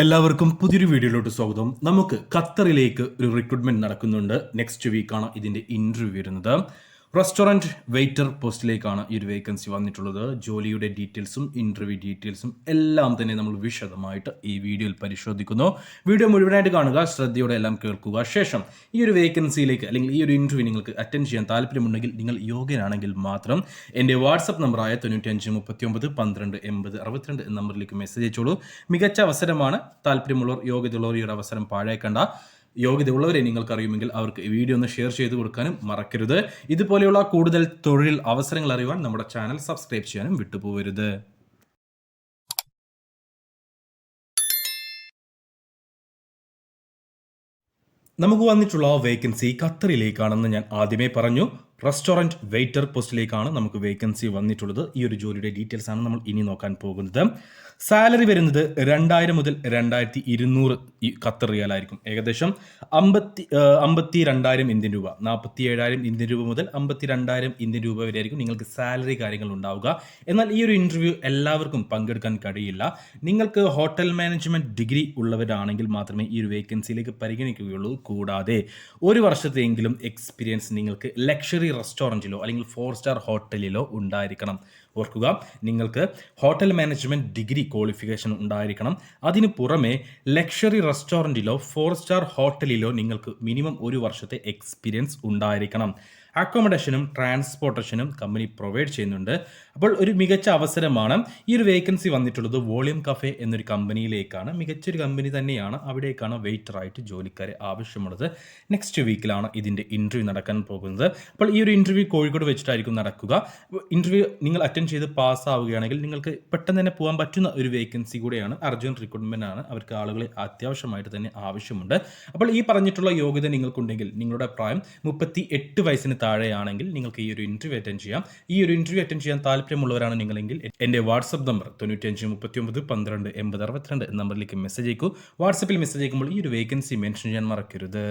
എല്ലാവർക്കും പുതിയൊരു വീഡിയോയിലോട്ട് സ്വാഗതം. നമുക്ക് ഖത്തറിലേക്ക് ഒരു റിക്രൂട്ട്മെന്റ് നടക്കുന്നുണ്ട്. നെക്സ്റ്റ് വീക്കാണ് ഇതിന്റെ ഇന്റർവ്യൂ വരുന്നത്. റെസ്റ്റോറന്റ് വെയിറ്റർ പോസ്റ്റിലേക്കാണ് ഈ ഒരു വേക്കൻസി വന്നിട്ടുള്ളത്. ജോലിയുടെ ഡീറ്റെയിൽസും ഇന്റർവ്യൂ ഡീറ്റെയിൽസും എല്ലാം തന്നെ നമ്മൾ വിശദമായിട്ട് ഈ വീഡിയോയിൽ പരിശോധിക്കുന്നു. വീഡിയോ മുഴുവനായിട്ട് കാണുക ശ്രദ്ധയോടെ എല്ലാം കേൾക്കുക. ശേഷം ഈ ഒരു വേക്കൻസിയിലേക്ക് അല്ലെങ്കിൽ ഈ ഒരു ഇന്റർവ്യൂ നിങ്ങൾക്ക് അറ്റൻഡ് ചെയ്യാൻ താല്പര്യമുണ്ടെങ്കിൽ നിങ്ങൾ യോഗ്യനാണെങ്കിൽ മാത്രം എന്റെ വാട്സപ്പ് നമ്പറായ തൊണ്ണൂറ്റഞ്ച് മുപ്പത്തി ഒമ്പത് പന്ത്രണ്ട് എൺപത് അറുപത്തിരണ്ട് എന്ന നമ്പറിലേക്ക് മെസ്സേജ് അയച്ചോളൂ. മികച്ച അവസരമാണ്. താല്പര്യമുള്ളവർ യോഗ്യതയുള്ളവർ ഈ ഒരു അവസരം പാഴേക്കണ്ട. യോഗ്യതയുള്ളവരെ നിങ്ങൾക്ക് അറിയുമെങ്കിൽ അവർക്ക് ഈ വീഡിയോ ഒന്ന് ഷെയർ ചെയ്ത് കൊടുക്കാനും മറക്കരുത്. ഇതുപോലെയുള്ള കൂടുതൽ തൊഴിൽ അവസരങ്ങൾ അറിയുവാൻ നമ്മുടെ ചാനൽ സബ്സ്ക്രൈബ് ചെയ്യാനും വിട്ടുപോകരുത്. നമുക്ക് വന്നിട്ടുള്ള ഞാൻ പറഞ്ഞു. റെസ്റ്റോറന്റ് വെയിറ്റർ പോസ്റ്റിലേക്കാണ് നമുക്ക് വേക്കൻസി വന്നിട്ടുള്ളത്. ഈ ഒരു ജോലിയുടെ ഡീറ്റെയിൽസ് ആണ് നമ്മൾ ഇനി നോക്കാൻ പോകുന്നത്. സാലറി വരുന്നത് രണ്ടായിരം മുതൽ രണ്ടായിരത്തി ഇരുന്നൂറ് ഖത്തർ റിയാലായിരിക്കും ഏകദേശം അമ്പത്തി അമ്പത്തി രണ്ടായിരം ഇന്ത്യൻ രൂപ നാൽപ്പത്തി ഏഴായിരം ഇന്ത്യൻ രൂപ മുതൽ അമ്പത്തി രണ്ടായിരം ഇന്ത്യൻ രൂപ വരെ ആയിരിക്കും നിങ്ങൾക്ക് സാലറി കാര്യങ്ങൾ ഉണ്ടാവുക. എന്നാൽ ഈ ഒരു ഇന്റർവ്യൂ എല്ലാവർക്കും പങ്കെടുക്കാൻ കഴിയില്ല. നിങ്ങൾക്ക് ഹോട്ടൽ മാനേജ്മെന്റ് ഡിഗ്രി ഉള്ളവരാണെങ്കിൽ മാത്രമേ ഈ ഒരു വേക്കൻസിയിലേക്ക് പരിഗണിക്കുകയുള്ളൂ. കൂടാതെ ഒരു വർഷത്തെയെങ്കിലും എക്സ്പീരിയൻസ് നിങ്ങൾക്ക് ലക്ഷറി റെസ്റ്റോറന്റിലോ അല്ലെങ്കിൽ ഫോർ സ്റ്റാർ ഹോട്ടലിലോ ഉണ്ടായിരിക്കണം. ഓർക്കുക നിങ്ങൾക്ക് ഹോട്ടൽ മാനേജ്മെന്റ് ഡിഗ്രി ക്വാളിഫിക്കേഷൻ ഉണ്ടായിരിക്കണം. അതിന് പുറമെ ലക്ഷറി റെസ്റ്റോറന്റിലോ ഫോർ സ്റ്റാർ ഹോട്ടലിലോ നിങ്ങൾക്ക് മിനിമം ഒരു വർഷത്തെ എക്സ്പീരിയൻസ് ഉണ്ടായിരിക്കണം. അക്കോമഡേഷനും ട്രാൻസ്പോർട്ടേഷനും കമ്പനി പ്രൊവൈഡ് ചെയ്യുന്നുണ്ട്. അപ്പോൾ ഒരു മികച്ച അവസരമാണ് ഈ ഒരു വേക്കൻസി വന്നിട്ടുള്ളത് വോളിയം കഫേ എന്നൊരു കമ്പനിയിലേക്കാണ്. മികച്ചൊരു കമ്പനി തന്നെയാണ് അവിടേക്കാണ് വെയിറ്ററായിട്ട് ജോലിക്കാരെ ആവശ്യമുള്ളത്. നെക്സ്റ്റ് വീക്കിലാണ് ഇതിന്റെ ഇന്റർവ്യൂ നടക്കാൻ പോകുന്നത്. അപ്പോൾ ഈ ഒരു ഇന്റർവ്യൂ കോഴിക്കോട് വെച്ചിട്ടായിരിക്കും നടക്കുക. ഇന്റർവ്യൂ നിങ്ങൾ അറ്റൻഡ് ചെയ്ത് പാസ്സാവുകയാണെങ്കിൽ നിങ്ങൾക്ക് പെട്ടെന്ന് തന്നെ പോകാൻ പറ്റുന്ന ഒരു വേക്കൻസി കൂടെയാണ് അർജുൻ റിക്രൂട്ട്മെന്റ് ആണ്. അവർക്ക് ആളുകളെ അത്യാവശ്യമായിട്ട് തന്നെ ആവശ്യമുണ്ട്. അപ്പോൾ ഈ പറഞ്ഞിട്ടുള്ള യോഗ്യത നിങ്ങൾക്കുണ്ടെങ്കിൽ നിങ്ങളുടെ പ്രായം മുപ്പത്തി എട്ട് വയസ്സിന് താഴെയാണെങ്കിൽ നിങ്ങൾക്ക് ഈ ഒരു ഇന്റർവ്യൂ അറ്റൻഡ് ചെയ്യാം. ഈ ഒരു ഇന്റർവ്യൂ അറ്റൻഡ് ചെയ്യാൻ താല്പര്യമുള്ളവരാണ് നിങ്ങളെങ്കിൽ എന്റെ വാട്സപ്പ് നമ്പർ തൊണ്ണൂറ്റഞ്ച് മുപ്പത്തി ഒമ്പത് പന്ത്രണ്ട് എൺപത് അറുപത്തിരണ്ട് നമ്പറിലേക്ക് മെസ്സേജ് അയക്കൂ. വാട്സപ്പിൽ മെസ്സേജ് അയക്കുമ്പോൾ ഈ ഒരു വേക്കൻസി മെൻഷൻ ചെയ്യാൻ മറക്കരുത്.